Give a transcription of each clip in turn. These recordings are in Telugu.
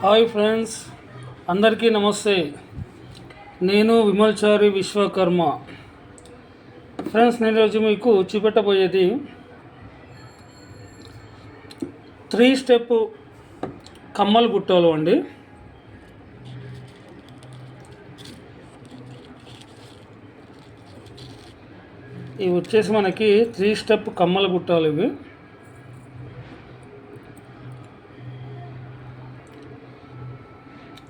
హాయ్ ఫ్రెండ్స్ అందరికీ నమస్తే. నేను విమల్చారి విశ్వకర్మ. ఫ్రెండ్స్ నేను రోజు మీకు చూపెట్టబోయేది త్రీ స్టెప్ కమ్మలు బుట్టలు అండి. ఇవి వచ్చేసి మనకి త్రీ స్టెప్ కమ్మల గుట్టాలు ఇవి.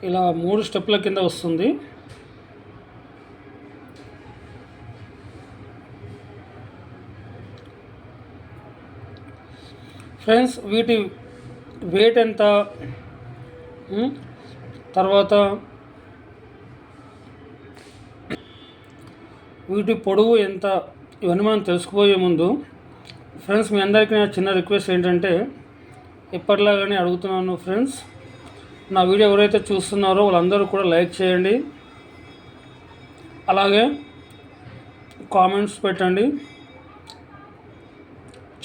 ఇలా మూడు స్టెప్ల కింద వస్తుంది. ఫ్రెండ్స్ వీటి వెయిట్ ఎంత? తర్వాత వీటి పొడవు ఎంత? ఇవన్నీ మనం తెలుసుకుపోయే ముందు ఫ్రెండ్స్ మీ అందరికీ నా చిన్న రిక్వెస్ట్ ఏంటంటే ఎప్పటిలాగానే అడుగుతున్నాను ఫ్రెండ్స్ నా వీడియో ఎవరైతే చూస్తున్నారో వాళ్ళందరూ కూడా లైక్ చేయండి. అలాగే కామెంట్స్ పెట్టండి.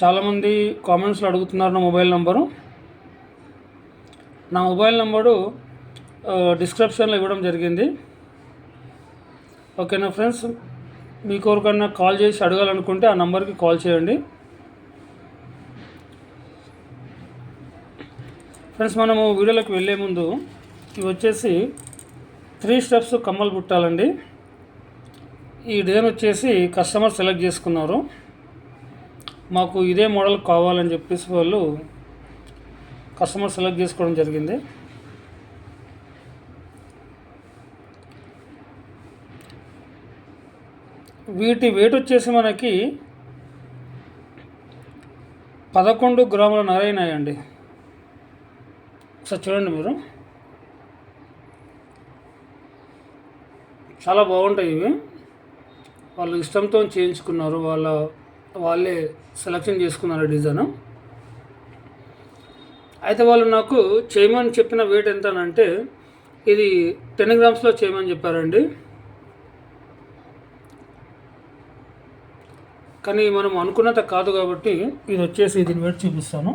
చాలామంది కామెంట్స్లో అడుగుతున్నారు నా మొబైల్ నెంబరు. నా మొబైల్ నెంబరు డిస్క్రిప్షన్లో ఇవ్వడం జరిగింది. ఓకేనా ఫ్రెండ్స్? మీకు ఎవరికన్నా కాల్ చేసి అడగాలనుకుంటే ఆ నెంబర్కి కాల్ చేయండి. ఫ్రెండ్స్ మనము వీడియోలోకి వెళ్ళే ముందు ఇవి వచ్చేసి త్రీ స్టెప్స్ కమ్మలు పుట్టాలండి ఈ డిజైన్ వచ్చేసి కస్టమర్ సెలెక్ట్ చేసుకున్నారు. మాకు ఇదే మోడల్ కావాలని చెప్పేసి వాళ్ళు కస్టమర్ సెలెక్ట్ చేసుకోవడం జరిగింది. వీటి వెయిట్ వచ్చేసి మనకి పదకొండు గ్రాముల నరైనాయండి ఒకసారి చూడండి మీరు. చాలా బాగుంటాయి ఇవి. వాళ్ళు ఇష్టంతో చేయించుకున్నారు. వాళ్ళ వాళ్ళే సెలెక్షన్ చేసుకున్నారు డిజైన్ అయితే వాళ్ళు నాకు చేయమని చెప్పిన వెయిట్ ఎంత అంటే ఇది టెన్ గ్రామ్స్లో చేయమని చెప్పారండి. కానీ మనం అనుకున్నంత కాదు కాబట్టి ఇది వచ్చేసి దీని వెయిట్ చూపిస్తాను.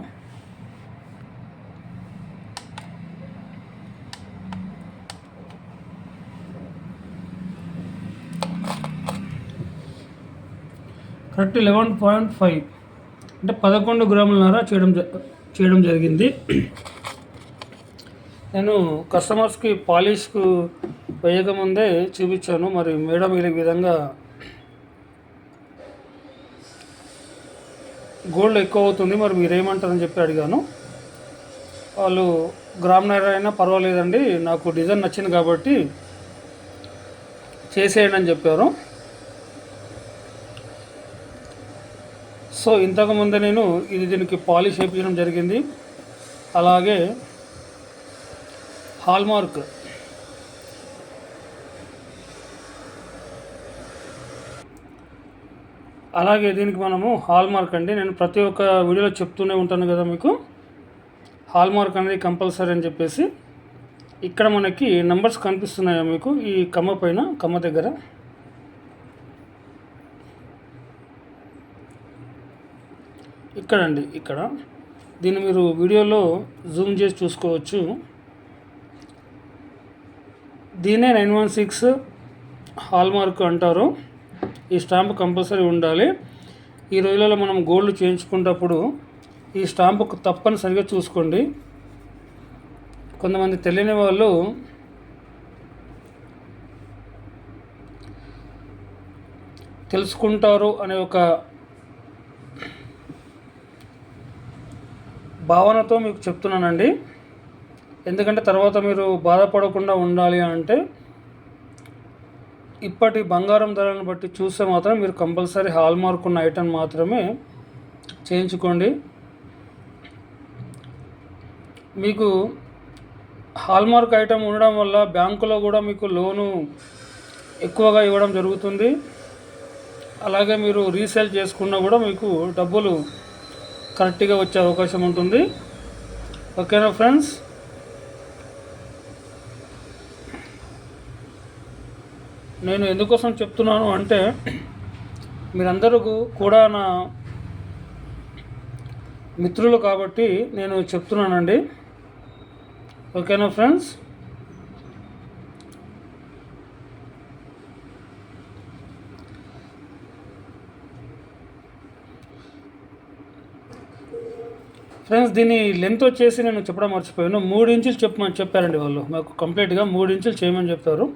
Correct eleven point five. అంటే పదకొండు గ్రాములన్నర చేయడం జ- చేయడం జరిగింది. నేను కస్టమర్స్కి పాలిష్కు వేయకముందే చూపించాను. మరి మేడం ఈ విధంగా గోల్డ్ ఎక్కువ అవుతుంది మరి మీరు ఏమంటారని చెప్పి అడిగాను. వాళ్ళు గ్రామ్నర్ అయినా పర్వాలేదండి. నాకు డిజైన్ నచ్చింది కాబట్టి చేసేయండి అని చెప్పారు. సో ఇంతకుముందే నేను ఇది దీనికి పాలిష్ వేయించడం జరిగింది. అలాగే హాల్మార్క్. అలాగే దీనికి మనము హాల్మార్క్ అండి. నేను ప్రతి ఒక్క వీడియోలో చెప్తూనే ఉంటాను కదా మీకు. హాల్మార్క్ అనేది కంపల్సరీ అని చెప్పేసి. ఇక్కడ మనకి నంబర్స్ కనిపిస్తున్నాయా మీకు? ఈ కమ్మ పైన కమ్మ దగ్గర. ఇక్కడండి ఇక్కడ. దీన్ని మీరు వీడియోలో జూమ్ చేసి చూసుకోవచ్చు. దీనే నైన్ వన్ సిక్స్ హాల్మార్క్ అంటారు. ఈ స్టాంప్ కంపల్సరీ ఉండాలి. ఈ రోజులలో మనం గోల్డ్ చేయించుకున్నప్పుడు ఈ స్టాంపు తప్పనిసరిగా చూసుకోండి. కొంతమంది తెలియని వాళ్ళు తెలుసుకుంటారు అనే ఒక భావనతో మీకు చెప్తున్నానండి. ఎందుకంటే తర్వాత మీరు బాధపడకుండా ఉండాలి అంటే ఇప్పటి బంగారం ధరలను బట్టి చూస్తే మాత్రం మీరు కంపల్సరీ హాల్ మార్క్ ఉన్న ఐటమ్ మాత్రమే చేయించుకోండి. మీకు హాల్ మార్క్ ఐటమ్ ఉండడం వల్ల బ్యాంకులో కూడా మీకు లోను ఎక్కువగా ఇవ్వడం జరుగుతుంది. అలాగే మీరు రీసేల్ చేసుకున్నా కూడా మీకు డబ్బులు కరెక్ట్గా వచ్చే అవకాశం ఉంటుంది. ఓకేనా ఫ్రెండ్స్? నేను ఎందుకోసం చెప్తున్నాను అంటే మీరందరూ కూడా నా మిత్రులు కాబట్టి నేను చెప్తున్నానండి. ఓకేనా ఫ్రెండ్స్? ఫ్రెండ్స్ దీని లెంత్ వచ్చేసి నేను చెప్పడం మర్చిపోయాను. మూడు ఇంచులు చెప్పమని చెప్పారండి వాళ్ళు. మాకు కంప్లీట్గా మూడు ఇంచులు చేయమని చెప్పారు.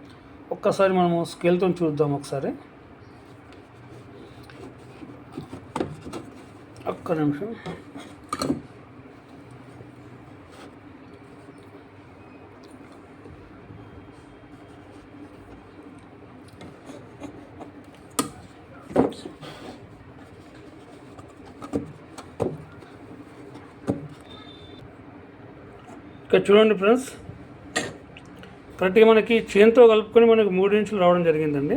ఒక్కసారి మనము స్కేల్తో చూద్దాం ఒకసారి. ఒక్క నిమిషం. ఇక్కడ చూడండి ఫ్రెండ్స్. కరెక్ట్గా మనకి చేన్తో కలుపుకొని మనకి మూడు ఇంచులు రావడం జరిగిందండి.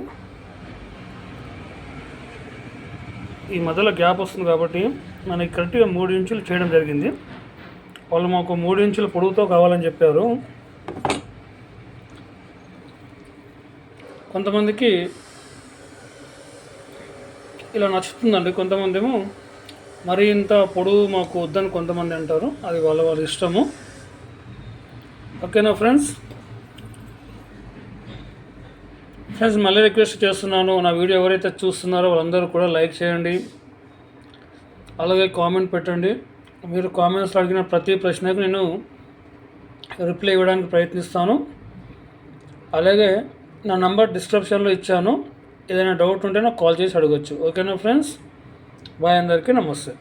ఈ మధ్యలో గ్యాప్ వస్తుంది కాబట్టి మనకి కరెక్ట్గా మూడు ఇంచులు చేయడం జరిగింది. వాళ్ళు మాకు మూడు ఇంచుల పొడవుతో కావాలని చెప్పారు. కొంతమందికి ఇలా నచ్చుతుందండి. కొంతమంది ఏమో మరి ఇంత పొడవు మాకు వద్దని కొంతమంది అంటారు. అది వాళ్ళ వాళ్ళ ఇష్టము. ఓకేనా ఫ్రెండ్స్? ఫ్రెండ్స్ మళ్ళీ రిక్వెస్ట్ చేస్తున్నాను నా వీడియో ఎవరైతే చూస్తున్నారో వాళ్ళందరూ కూడా లైక్ చేయండి. అలాగే కామెంట్ పెట్టండి. మీరు కామెంట్స్లో అడిగిన ప్రతి ప్రశ్నకు నేను రిప్లై ఇవ్వడానికి ప్రయత్నిస్తాను. అలాగే నా నంబర్ డిస్క్రిప్షన్లో ఇచ్చాను. ఏదైనా డౌట్ ఉంటే నాకు కాల్ చేసి అడగచ్చు. ఓకేనా ఫ్రెండ్స్? బాయ్ అందరికీ నమస్తే.